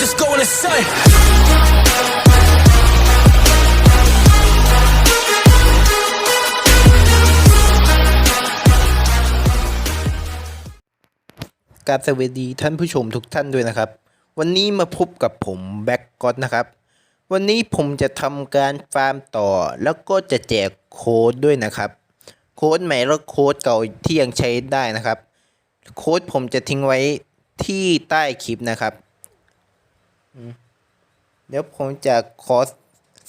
just going insane. กราบสวัสดีท่านผู้ชมทุกท่านด้วยนะครับ วันนี้มาพบกับผมแบ็กก็อตนะครับ วันนี้ผมจะทำการฟาร์มต่อ แล้วก็จะแจกโค้ดด้วยนะครับ โค้ดใหม่และโค้ดเก่าที่ยังใช้ได้นะครับ โค้ดผมจะทิ้งไว้ที่ใต้คลิปนะครับ เดี๋ยวผมจะขอ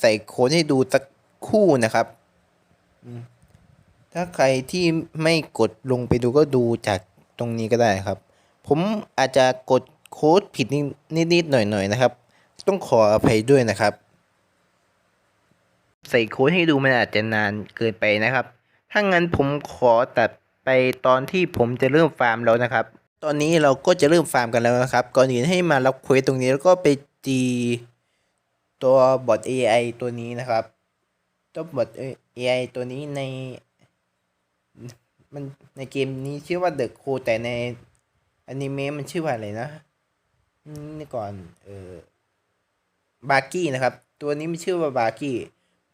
ใส่โค้ดให้ดูสักคู่นะครับ ถ้าใครที่ไม่กดลงไปดูก็ดูจากตรงนี้ก็ได้ครับ ผมอาจจะกดโค้ดผิดนิดนิดๆหน่อยๆนนะครับ ต้องขออภัยด้วยนะครับ ใส่โค้ดให้ดูมันอาจจะนานเกินไปนะครับ ถ้างั้นผมขอตัดไปตอนที่ผมจะเริ่มฟาร์มแล้วนะครับ ตอนนี้เราก็จะเริ่มฟาร์มกันแล้วนะครับ ก่อนอื่นให้มารับเควสตรงนี้แล้วก็ไปจีตัวบอท AI ตัวนี้นะครับ ตัวบอท AI ตัวนี้ใน มันในเกมนี้ชื่อว่า The c o แต่ในอนิเมะมันชื่อว่าอะไรนะนี่ก่อนเออบาร์กี้นะครับ ตัวนี้มันชื่อว่าบาร์กี้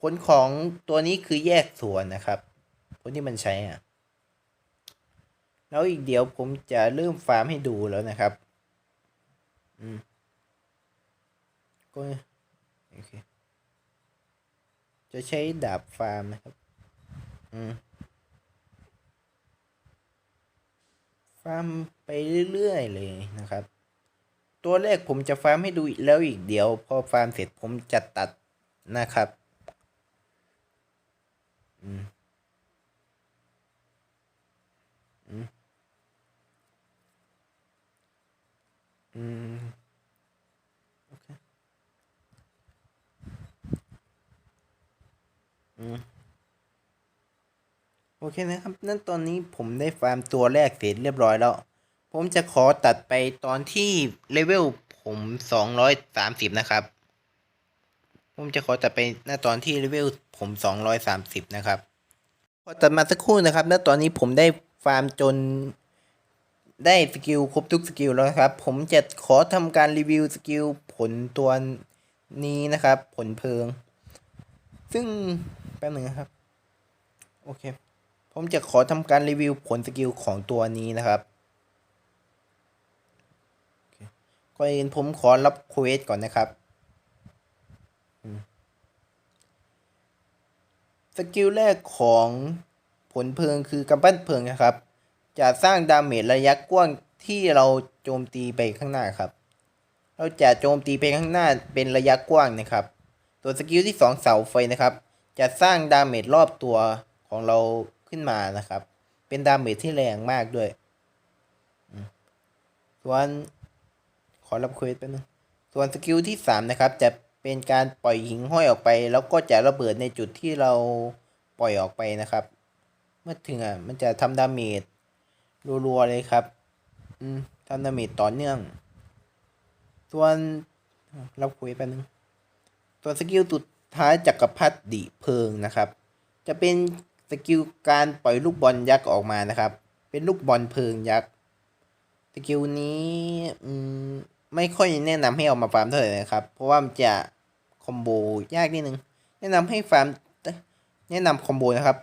ผลของตัวนี้คือแยกส่วนนะครับผลที่มันใช้อะ แล้วอีกเดี๋ยวผมจะเริ่มฟาร์มให้ดูแล้วนะครับ อืมก็โอเค จะใช้ดาบฟาร์มนะครับ อืม ฟาร์มไปเรื่อยๆเลยนะครับ ตัวแรกผมจะฟาร์มให้ดูแล้วอีกเดี๋ยวพอฟาร์มเสร็จผมจะตัดนะครับ อืม อืม อืมโอเคอืมโอเคนะครับ นั่นตอนนี้ผมได้ฟาร์มตัวแรกเสร็จเรียบร้อยแล้ว ผมจะขอตัดไปตอนที่เลเวลผมสองร้อยสามสิบนะครับ ผมจะขอตัดไปณตอนที่เลเวลผมสองร้อยสามสิบนะครับ พอตัดมาสักครู่นะครับ ณ ตอนนี้ผมได้ฟาร์มจน ได้สกิลครบทุกสกิลแล้วนะครับ ผมจะขอทำการรีวิวสกิลผลตัวนี้นะครับ ผลเพลิง ซึ่งแป๊บหนึ่งนะครับ โอเค ผมจะขอทำการรีวิวผลสกิลของตัวนี้นะครับก่อนอื่นผมขอรับเควสก่อนนะครับสกิลแรกของผลเพลิงคือกำปั้นเพลิงนะครับ จะสร้างดาเมจระยะกว้างที่เราโจมตีไปข้างหน้าครับ เราจะโจมตีไปข้างหน้าเป็นระยะกว้างนะครับ ตัวสกิลที่สองเสาไฟนะครับ จะสร้างดาเมจรอบตัวของเราขึ้นมานะครับ เป็นดาเมจที่แรงมากด้วยส่วนขอรับเควสแป๊บนึงส่วนสกิลที่สามนะครับ จะเป็นการปล่อยหิงห้อยออกไป แล้วก็จะระเบิดในจุดที่เราปล่อยออกไปนะครับ เมื่อถึงอะมันจะทำดาเมจ รัวๆเลยครับ อืมทำดาเมจต่อเนื่อง ส่วนรับเควสแป๊บนึงตัวสกิลสุดท้ายจักรพรรดิเพลิงนะครับ จะเป็นสกิลการปล่อยลูกบอลยักษ์ออกมานะครับ เป็นลูกบอลเพลิงยักษ์สกิลนี้อืมไม่ค่อยแนะนำให้เอามาฟาร์มเท่าไหร่นะครับ เพราะว่ามันจะคอมโบยากนิดนึง แนะนำให้ฟาร์มแนะนำคอมโบนะครับ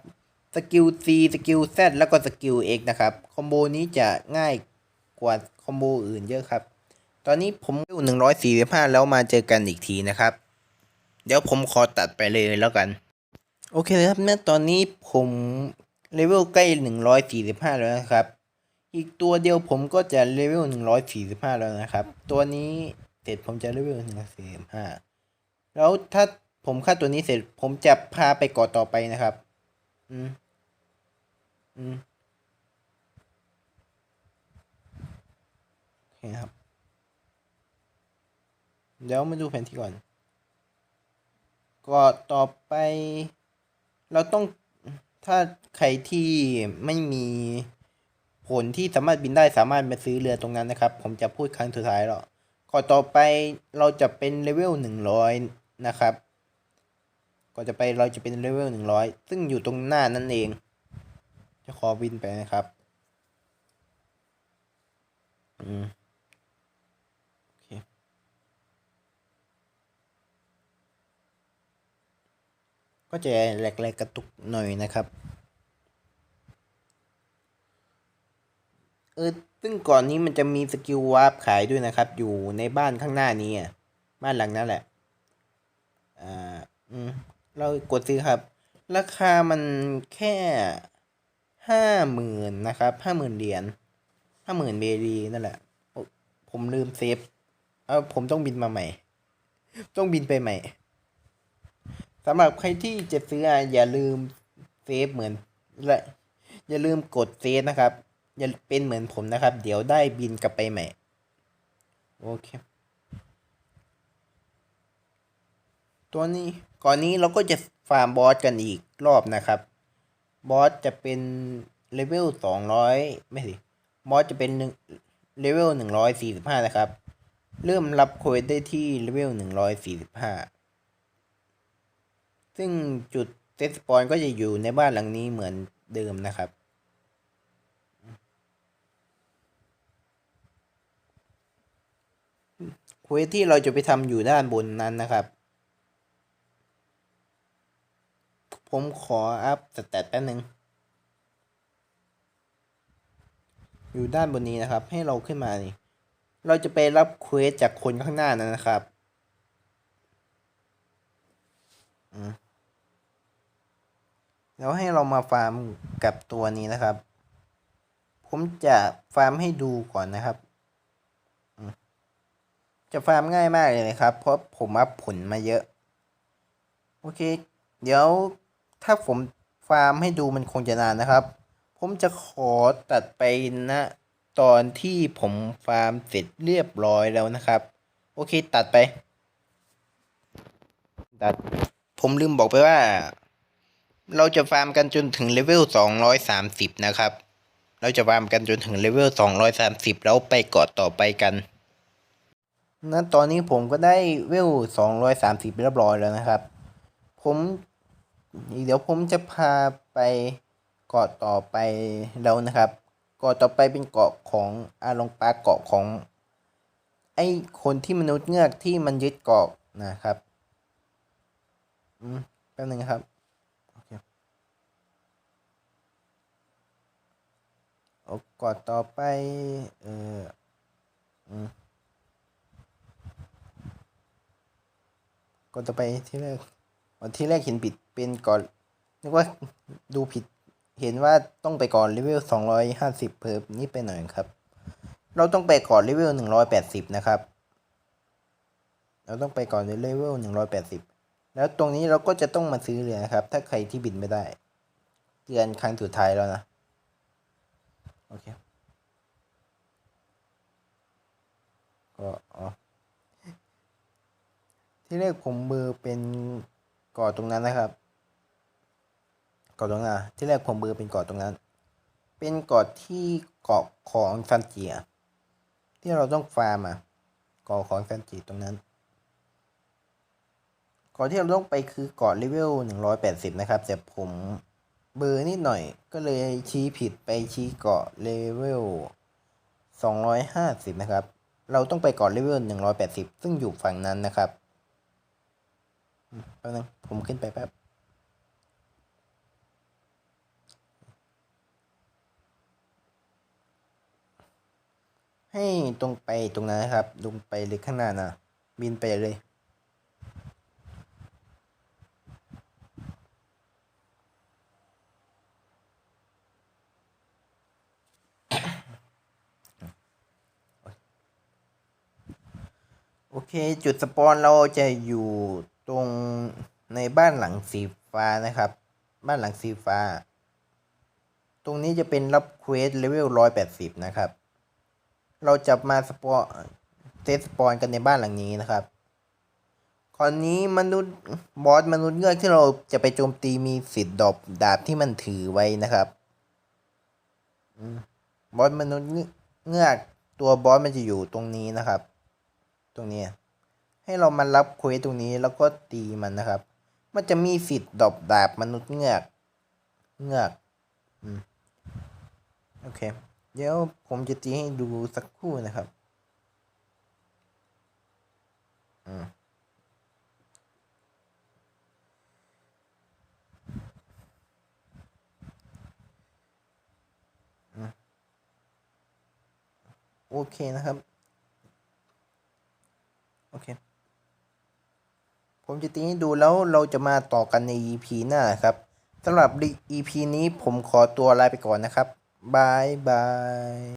สกิล C สกิล Z แล้วก็สกิล X นะครับ คอมโบนี้จะง่ายกว่าคอมโบอื่นเยอะครับ ตอนนี้ผมอยู่หนึ่งร้อยสี่สิบห้าแล้วมาเจอกันอีกทีนะครับ เดี๋ยวผมขอตัดไปเลยแล้วกัน โอเคครับณตอนนี้ผมเลเวลใกล้หนึ่งร้อยสี่สิบห้าแล้วนะครับ อีกตัวเดียวผมก็จะเลเวลหนึ่งร้อยสี่สิบห้าแล้วนะครับ ตัวนี้เสร็จผมจะเลเวลหนึ่งร้อยสี่สิบห้าแล้วถ้าผมฆ่าตัวนี้เสร็จผมจะพาไปเกาะต่อไปนะครับ อืม อืมโอเคครับ เดี๋ยวมาดูแผนที่ก่อน ก็ต่อไป เราต้องถ้าใครที่ไม่มีผลที่สามารถบินได้สามารถมาซื้อเรือตรงนั้นนะครับ ผมจะพูดครั้งสุดท้ายแล้วก่อนต่อไปเราจะเป็นเลเวลหนึ่งร้อยนะครับก่อนจะไปเราจะเป็นเลเวลหนึ่งร้อยซึ่งอยู่ตรงหน้านั่นเอง จะขอวินไปนะครับ อืมก็จะแหลกๆกระตุกหน่อยนะครับเออซึ่งก่อนนี้มันจะมีสกิลวาร์ปขายด้วยนะครับ อยู่ในบ้านข้างหน้านี้อะบ้านหลังนั้นแหละ อ่า อืม เรากดซื้อครับ ราคามันแค่ ห้าหมื่นนะครับห้าหมื่นเหรียญห้าหมื่นเบรีนั่นแหละ ผมลืมเซฟ เอาผมต้องบินมาใหม่ ต้องบินไปใหม่สำหรับใครที่จะซื้ออย่าลืมเซฟเหมือนและอย่าลืมกดเซฟนะครับ อย่าเป็นเหมือนผมนะครับ เดี๋ยวได้บินกลับไปใหม่ โอเค ตัวนี้ก่อนนี้เราก็จะฟาร์มบอสกันอีกรอบนะครับ บอสจะเป็นเลเวลสองร้อยไม่สิ บอสจะเป็นหนึ่งเลเวลหนึ่งร้อยสี่สิบห้านะครับ เริ่มรับโคดได้ที่เลเวลหนึ่งร้อยสี่สิบห้าซึ่งจุดเซตสปอนก็จะอยู่ในบ้านหลังนี้เหมือนเดิมนะครับ เควสที่เราจะไปทำอยู่ด้านบนนั้นนะครับ ผมขออัพสแตทแป๊บนึง อยู่ด้านบนนี้นะครับ ให้เราขึ้นมานี่ เราจะไปรับเควสจากคนข้างหน้านั้นนะครับแล้วให้เรามาฟาร์มกับตัวนี้นะครับ ผมจะฟาร์มให้ดูก่อนนะครับ จะฟาร์มง่ายมากเลยนะครับ เพราะผมอัพผลมาเยอะ โอเค เดี๋ยว ถ้าผมฟาร์มให้ดูมันคงจะนานนะครับ ผมจะขอตัดไปนะตอนที่ผมฟาร์มเสร็จเรียบร้อยแล้วนะครับ โอเคตัดไป ตัด ผมลืมบอกไปว่า เราจะฟาร์มกันจนถึงเลเวลสองร้อยสามสิบนะครับ เราจะฟาร์มกันจนถึงเลเวลสองร้อยสามสิบแล้วไปเกาะต่อไปกันณตอนนี้ผมก็ได้เวลสองร้อยสามสิบเรียบร้อยแล้วนะครับ ผม เดี๋ยวผมจะพาไปเกาะต่อไปแล้วนะครับ เกาะต่อไปเป็นเกาะของอาลงปาเกาะของ ไอ้คนที่มนุษย์เงือกที่มันยึดเกาะนะครับอืมแป๊บนึงนะครับโอเคเอเกาะต่อไป เอออืมกดต่อไปที่แรกที่แรกเห็นผิด เป็นก่อนนึกว่าดูผิดเห็นว่าต้องไปก่อนเลเวลสองร้อยห้าสิบเพิ่มนี่ไปหน่อยครับ เราต้องไปก่อนเลเวลหนึ่งร้อยแปดสิบนะครับ เราต้องไปก่อนในเลเวลหนึ่งร้อยแปดสิบแล้วตรงนี้เราก็จะต้องมาซื้อเลยนะครับ ถ้าใครที่บินไม่ได้ เตือนครั้งสุดท้ายแล้วนะ โอเค ก็อ๋อที่แรกผมเบอร์เป็นกาะตรงนั้นนะครับ เกาะตรงนั้นที่แรกผมเบอร์เป็นเกาะตรงนั้น เป็นเกาะที่เกาะของซันเจียที่เราต้องฟาร์มอะเกาะของซันจิตรงนั้นเกาะที่เราต้องไปคือเกาะเลเวลหนึ่งร้อยแปดสิบนะครับ แต่ผมเบอร์นิดหน่อยก็เลยชี้ผิดไปชี้เกาะเลเวลสองร้อยห้าสิบนะครับ เราต้องไปเกาะเลเวลหนึ่งร้อยแปดสิบซึ่งอยู่ฝั่งนั้นนะครับแป๊บนึงผมขึ้นไปแป๊บ ให้ตรงไปตรงนั้นนะครับตรงไปเลยข้างหน้านะบินไปเลยโอเค จุดสปอนเราจะอยู่ตรงในบ้านหลังสีฟ้านะครับ บ้านหลังสีฟ้า ตรงนี้จะเป็นรับเควสเลเวลร้อยแปดสิบนะครับ เราจะมาสปอเซตสปอนกันในบ้านหลังนี้นะครับคราวนี้มนุษย์บอสมนุษย์เงือกที่เราจะไปโจมตีมีสิทธิ์ดอปดาบที่มันถือไว้นะครับบอสมนุษย์เงือกตัวบอสมันจะอยู่ตรงนี้นะครับ ตรงนี้ ให้เรามารับเควสตรงนี้แล้วก็ตีมันนะครับ มันจะมีสิทธิ์ดอปดาบมนุษย์เงือก เงือก อืม โอเค เดี๋ยวผมจะตีให้ดูสักคู่นะครับ อืมโอเคนะครับ โอเค ผมจะตีให้ดูแล้วเราจะมาต่อกันใน EP หน้าครับสำหรับ EP นี้ผมขอตัวลาไปก่อนนะครับ บายบาย